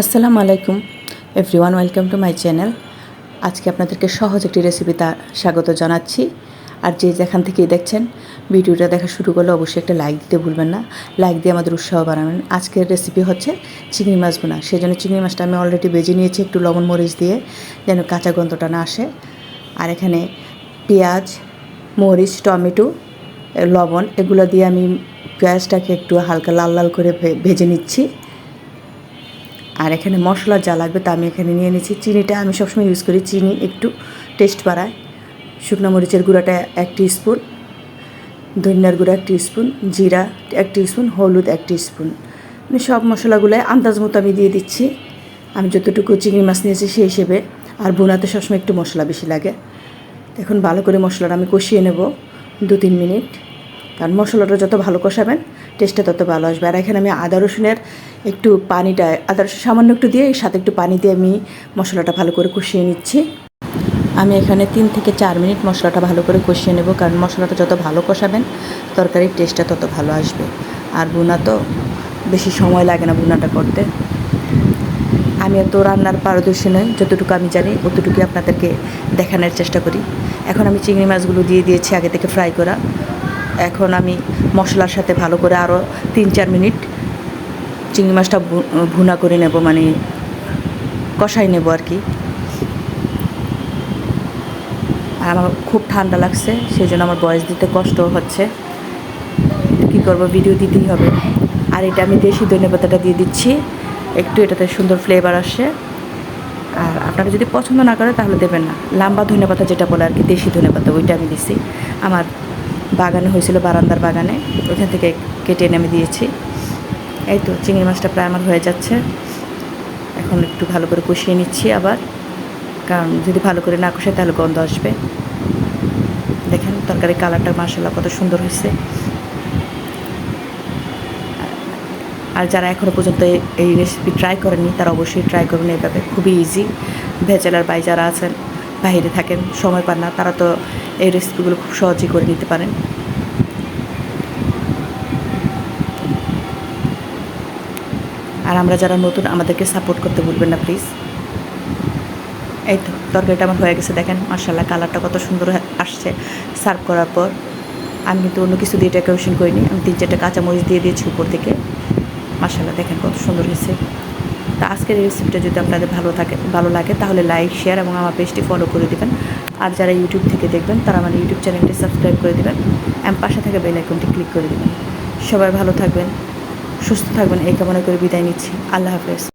আসসালামু আলাইকুম। Everyone welcome to my channel আজকে আপনাদেরকে সহজ একটি রেসিপিতে স্বাগত জানাচ্ছি। আর যে যেখান থেকেই দেখছেন, ভিডিওটা দেখা শুরু করলে অবশ্যই একটা লাইক দিতে ভুলবেন না। লাইক দিয়ে আমাদের উৎসাহ বাড়াবেন। আজকের রেসিপি হচ্ছে চিংড়ি মাছ বোনা সেই জন্য চিংড়ি মাছটা আমি অলরেডি বেজে নিয়েছি একটু লবণ মরিচ দিয়ে, যেন কাঁচা গন্ধটা না আসে। আর এখানে পেঁয়াজ, মরিচ, টমেটো, লবণ, এগুলো দিয়ে আমি পেঁয়াজটাকে একটু হালকা লাল লাল করে ভেজে নিচ্ছি। আর এখানে মশলা যা লাগবে তা আমি এখানে নিয়ে নিচ্ছি চিনিটা আমি সবসময় ইউজ করি, চিনি একটু টেস্ট বাড়ায়। শুকনো মরিচের গুঁড়াটা এক স্পুন ধনিয়ার গুঁড়া এক স্পুন জিরা এক স্পুন হলুদ এক স্পুন আমি সব মশলাগুলো আন্দাজ মতো আমি দিয়ে দিচ্ছি। আমি যতটুকু চিংড়ি মাছ নিয়েছি সেই হিসেবে। আর বোনাতে সবসময় একটু মশলা বেশি লাগে। এখন ভালো করে মশলাটা আমি কষিয়ে নেব দু তিন মিনিট। কারণ মশলাটা যত ভালো কষাবেন টেস্টটা তত ভালো আসবে। আর এখানে আমি আদা রসুনের একটু পানিটা, আদা রসুন সামান্য একটু দিয়ে সাথে একটু পানি দিয়ে আমি মশলাটা ভালো করে কষিয়ে নিচ্ছি। আমি এখানে তিন থেকে চার মিনিট মশলাটা ভালো করে কষিয়ে নেব, কারণ মশলাটা যত ভালো কষাবেন, তরকারির টেস্টটা তত ভালো আসবে। আর বুনা তো বেশি সময় লাগে না বুনাটা করতে। আমি এত রান্নার পারদর্শী নই, যতটুকু আমি জানি অতটুকুই আপনাদেরকে দেখানোর চেষ্টা করি। এখন আমি চিংড়ি মাছগুলো দিয়ে দিয়েছি আগে থেকে ফ্রাই করা। এখন আমি মশলার সাথে ভালো করে আরও তিন, চার মিনিট চিংড়ি মাছটা ভুনা করে নেব মানে কষাই নেব আর কি। আর আমার খুব ঠান্ডা লাগছে সেই জন্য আমার বয়স দিতে কষ্ট হচ্ছে। কী করব ভিডিও দিতেই হবে। আর এটা আমি দেশি ধনে পাতাটা দিয়ে দিচ্ছি, একটু এটাতে সুন্দর ফ্লেভার আসে। আর আপনারা যদি পছন্দ না করে তাহলে দেবেন না। লাম্বা ধনে পাতা যেটা বলে আর কি, দেশি ধনে পাতা, ওইটা আমি দিছি। আমার বাগানে হয়েছিল, বারান্দার বাগানে। ওইখান থেকে কেটে এনে আমি দিয়েছি। এই তো, চিংড়ি মাছটা প্রায় আমার হয়ে যাচ্ছে। এখন একটু ভালো করে কষিয়ে নিচ্ছি আবার। কারণ যদি ভালো করে না কষায় তাহলে গন্ধ আসবে। দেখেন তরকারি কালারটা মাসাল্লাহ কত সুন্দর হয়েছে। আর যারা এখনও পর্যন্ত এই- রেসিপি ট্রাই করেননি, তারা অবশ্যই ট্রাই করুন এইভাবে। খুবই ইজি ভেজেলার বাই যারা আছেন বাইরে থাকেন, সময় পান না, তারা তো এই রেসিপিগুলো খুব সহজেই করে নিতে পারেন। আর আমরা যারা নতুন, আমাদেরকে সাপোর্ট করতে ভুলবেন না প্লিজ এই তো, তরকারিটা আমার হয়ে গেছে, দেখেন মার্শাল্লাহ কালারটা কত সুন্দর আসছে। সার্ভ করার পর, আমি কিন্তু অন্য কিছু দিয়ে ডেকোরেশন করিনি, আমি তিন চারটে কাঁচামরিচ দিয়ে দিয়েছি উপর থেকে। মার্শাল্লাহ দেখেন কত সুন্দর হয়েছে। তা আজকের রেসিপিটা যদি আপনাদের ভালো থাকে, ভালো লাগে, তাহলে লাইক শেয়ার এবং আমার পেজটি ফলো করে দেবেন। আর যারা ইউটিউব থেকে দেখবেন, তারা আমার ইউটিউব চ্যানেলটি সাবস্ক্রাইব করে দেবেন এবং পাশে থাকা বেল আইকনটি ক্লিক করে দেবেন। সবাই ভালো থাকবেন, সুস্থ থাকবেন, এই কামনা করে বিদায় নিচ্ছি। আল্লাহ হাফেজ।